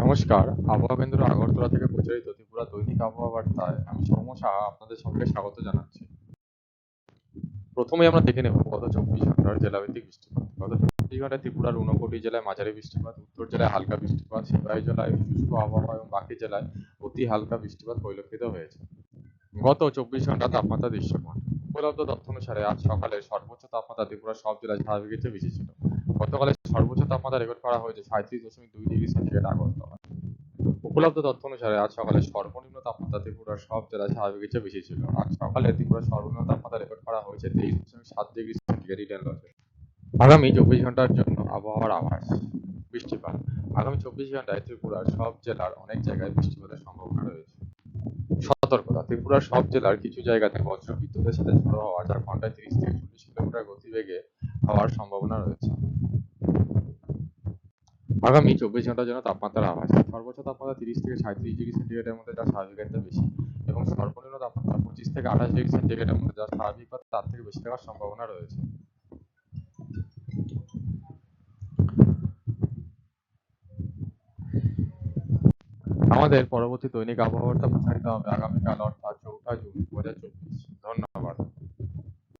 নমস্কার। আবহাওয়া কেন্দ্র আগরতলা থেকে প্রচারিত ত্রিপুরা দৈনিক আবহাওয়া বার্তায় আমি সৌম সাহা আপনাদের সকলকে স্বাগত জানাচ্ছি। প্রথমেই আমরা দেখে নেব গত চব্বিশ ঘণ্টার জেলাভিত্তিক বৃষ্টিপাত। গত চব্বিশ ঘন্টায় ত্রিপুরার ঊনকোটি জেলায় মাঝারি বৃষ্টিপাত, উত্তর জেলায় হালকা বৃষ্টিপাত, সিপাহী জেলায় শুষ্ক আবহাওয়া এবং বাকি জেলায় অতি হালকা বৃষ্টিপাত পরিলক্ষিত হয়েছে। গত চব্বিশ ঘণ্টা তাপমাত্রা দৃশ্যমান। উপলব্ধ তথ্য অনুসারে আজ সকালে সর্বোচ্চ তাপমাত্রা ত্রিপুরার সব জেলায় স্বাভাবিকের চেয়ে বেশি ছিল গতকালের সর্বোচ্চ তাপমাত্রা রেকর্ড করা হয়েছে সাঁত্রিশ দশমিক দুই ডিগ্রি সেন্টিগ্রেড আগরতলা উপলব্ধ তথ্য অনুসারে আজ সকালে সর্বনিম্ন তাপমাত্রা ত্রিপুরার সব জেলায় স্বাভাবিকের চেয়ে বেশি ছিল। আজ সকালে ত্রিপুরার সর্বনিম্ন তাপমাত্রা রেকর্ড করা হয়েছে তেইশ দশমিক সাত ডিগ্রি সেন্টিগ্রেড ইডেন লজে। আগামী চব্বিশ ঘণ্টার জন্য আবহাওয়ার আভাস, বৃষ্টিপাত। আগামী চব্বিশ ঘন্টায় ত্রিপুরার সব জেলার অনেক জায়গায় বৃষ্টিপাতের সম্ভাবনা রয়েছে। সতর্কতা, ত্রিপুরার সব জেলার কিছু জায়গাতে বজ্র বিদ্যুতের সাথে ঝড়ো হওয়া, যার ঘন্টায় তিরিশ থেকে চল্লিশ কিলোমিটার গতিবেগে হওয়ার সম্ভাবনা রয়েছে। আগামী চব্বিশ ঘণ্টার জন্য তাপমাত্রার আভাস। সর্বোচ্চ তাপমাত্রা তিরিশ থেকে সাঁত্রিশ ডিগ্রি সেন্টিগ্রেডের মধ্যে, যা স্বাভাবিকের বেশি। এবং সর্বনিম্ন তাপমাত্রা পঁচিশ থেকে আঠাশ ডিগ্রি সেন্টিগ্রেডের মধ্যে, যা স্বাভাবিক বা তার থেকে বেশি থাকার সম্ভাবনা রয়েছে। আমাদের পরবর্তী দৈনিক আবহাওয়াটা প্রচারিত হবে। আগামীকাল অর্থাৎ চৌঠা জুন দু হাজার চব্বিশ।